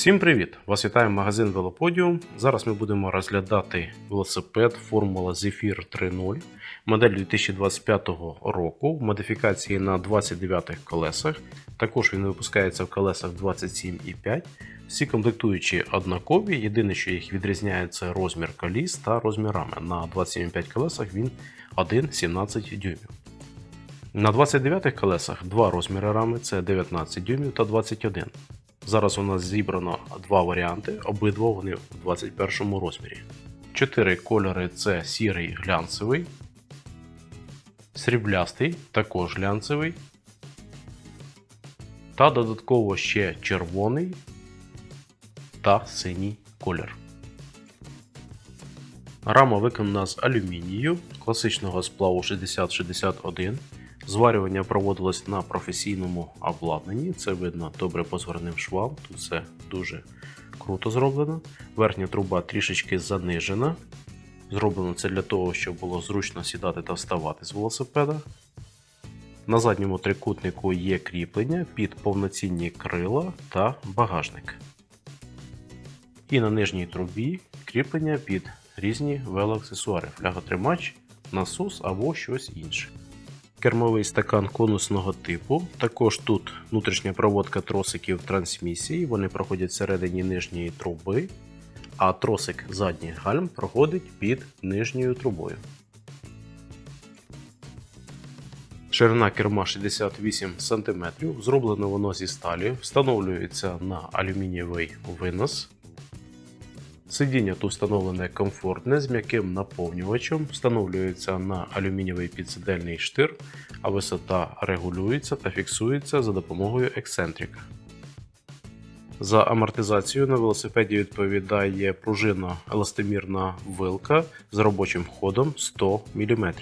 Всім привіт! Вас вітає магазин Велоподіум. Зараз ми будемо розглядати велосипед Формула Zephyr 3.0, модель 2025 року в модифікації на 29 колесах. Також він випускається в колесах 27,5. Всі комплектуючі однакові. Єдине, що їх відрізняє, це розмір коліс та розмір рами. На 27,5 колесах він 1,17 дюймів. На 29 колесах два розміри рами це 19 дюймів та 21. Зараз у нас зібрано два варіанти, обидва вони в 21 розмірі. Чотири кольори це сірий глянцевий, сріблястий, також глянцевий. Та додатково ще червоний та синій колір. Рама виконана з алюмінію класичного сплаву 6061. Зварювання проводилось на професійному обладнанні. Це видно добре по згорним швам. Тут все дуже круто зроблено. Верхня труба трішечки занижена. Зроблено це для того, щоб було зручно сідати та вставати з велосипеда. На задньому трикутнику є кріплення під повноцінні крила та багажник. І на нижній трубі кріплення під різні велоаксесуари, фляготримач, насос або щось інше. Кермовий стакан конусного типу. Також тут внутрішня проводка тросиків трансмісії. Вони проходять всередині нижньої труби, а тросик задніх гальм проходить під нижньою трубою. Ширина керма 68 см. Зроблено воно зі сталі, встановлюється на алюмінієвий винос. Сидіння тут встановлене комфортне з м'яким наповнювачем, встановлюється на алюмінієвий підсидельний штир, а висота регулюється та фіксується за допомогою ексцентрика. За амортизацію на велосипеді відповідає пружина еластомірна вилка з робочим ходом 100 мм.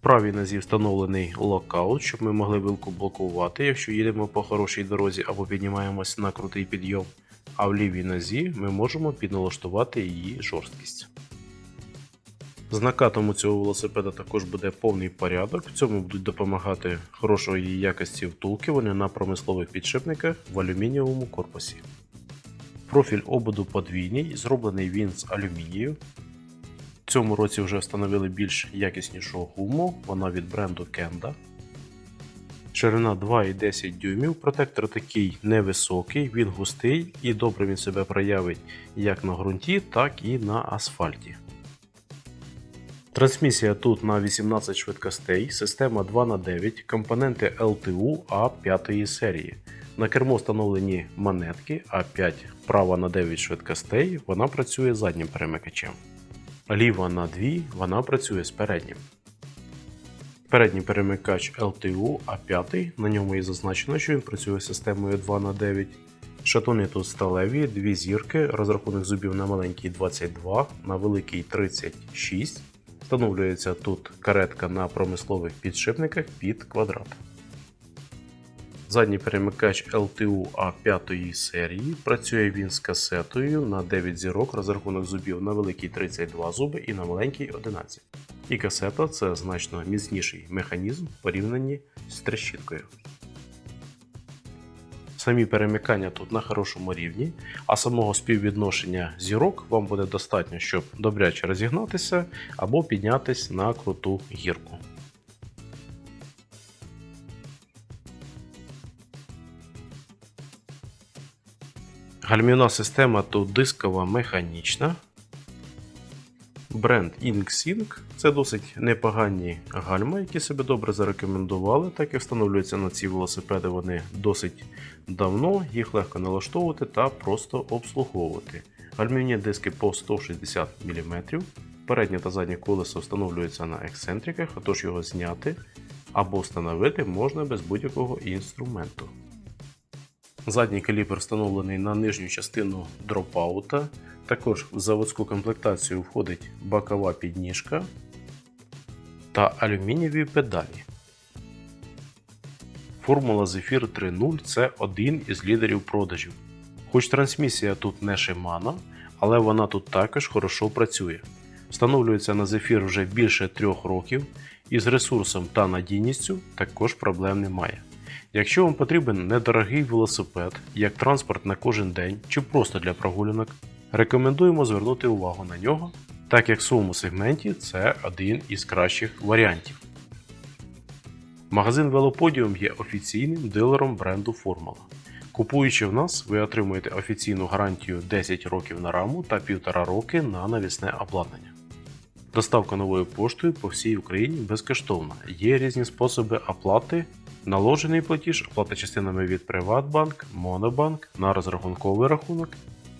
Правій нозі встановлений локаут, щоб ми могли вилку блокувати, якщо їдемо по хорошій дорозі або піднімаємось на крутий підйом. А в лівій нозі ми можемо підналаштувати її жорсткість. З накатом у цього велосипеда також буде повний порядок. В цьому будуть допомагати хорошої якості втулки вони на промислових підшипниках в алюмінієвому корпусі. Профіль ободу подвійний, зроблений він з алюмінію. В цьому році вже встановили більш якіснішу гуму, вона від бренду Kenda. Ширина 2,10 дюймів. Протектор такий невисокий, він густий і добре він себе проявить як на ґрунті, так і на асфальті. Трансмісія тут на 18 швидкостей, система 2х9, компоненти LTU А5 серії. На кермо встановлені монетки А5 права на 9 швидкостей, вона працює заднім перемикачем. Ліва на 2 вона працює з переднім. Передній перемикач LTU A5, на ньому і зазначено, що він працює системою 2х9. Шатуни тут сталеві, дві зірки, розрахунок зубів на маленький 22, на великий 36. Встановлюється тут каретка на промислових підшипниках під квадрат. Задній перемикач LTU A5 серії. Працює він з касетою на 9 зірок, розрахунок зубів на великий 32 зуби і на маленький 11. І касета це значно міцніший механізм в порівнянні з трещіткою. Самі перемикання тут на хорошому рівні, а самого співвідношення зірок вам буде достатньо, щоб добряче розігнатися або піднятися на круту гірку. Гальмівна система тут дискова механічна. Бренд InkSync це досить непогані гальма, які себе добре зарекомендували, так і встановлюються на ці велосипеди вони досить давно, їх легко налаштовувати та просто обслуговувати. Гальмівні диски по 160 мм. Переднє та заднє колесо встановлюється на ексцентриках, а тож його зняти або встановити можна без будь-якого інструменту. Задній калібр встановлений на нижню частину дропаута. Також в заводську комплектацію входить бокова підніжка та алюмінієві педалі. Формула Zephyr 3.0 це один із лідерів продажів. Хоч трансмісія тут не Shimano, але вона тут також хорошо працює. Встановлюється на зефір вже більше трьох років і з ресурсом та надійністю також проблем немає. Якщо вам потрібен недорогий велосипед як транспорт на кожен день чи просто для прогулянок, рекомендуємо звернути увагу на нього, так як в своєму сегменті це один із кращих варіантів. Магазин Велоподіум є офіційним дилером бренду Формула. Купуючи в нас, ви отримуєте офіційну гарантію 10 років на раму та 1,5 роки на навісне обладнання. Доставка новою поштою по всій Україні безкоштовна. Є різні способи оплати, наложений платіж, оплата частинами від Приватбанк, Монобанк на розрахунковий рахунок.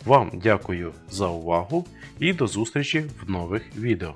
Вам дякую за увагу і до зустрічі в нових відео.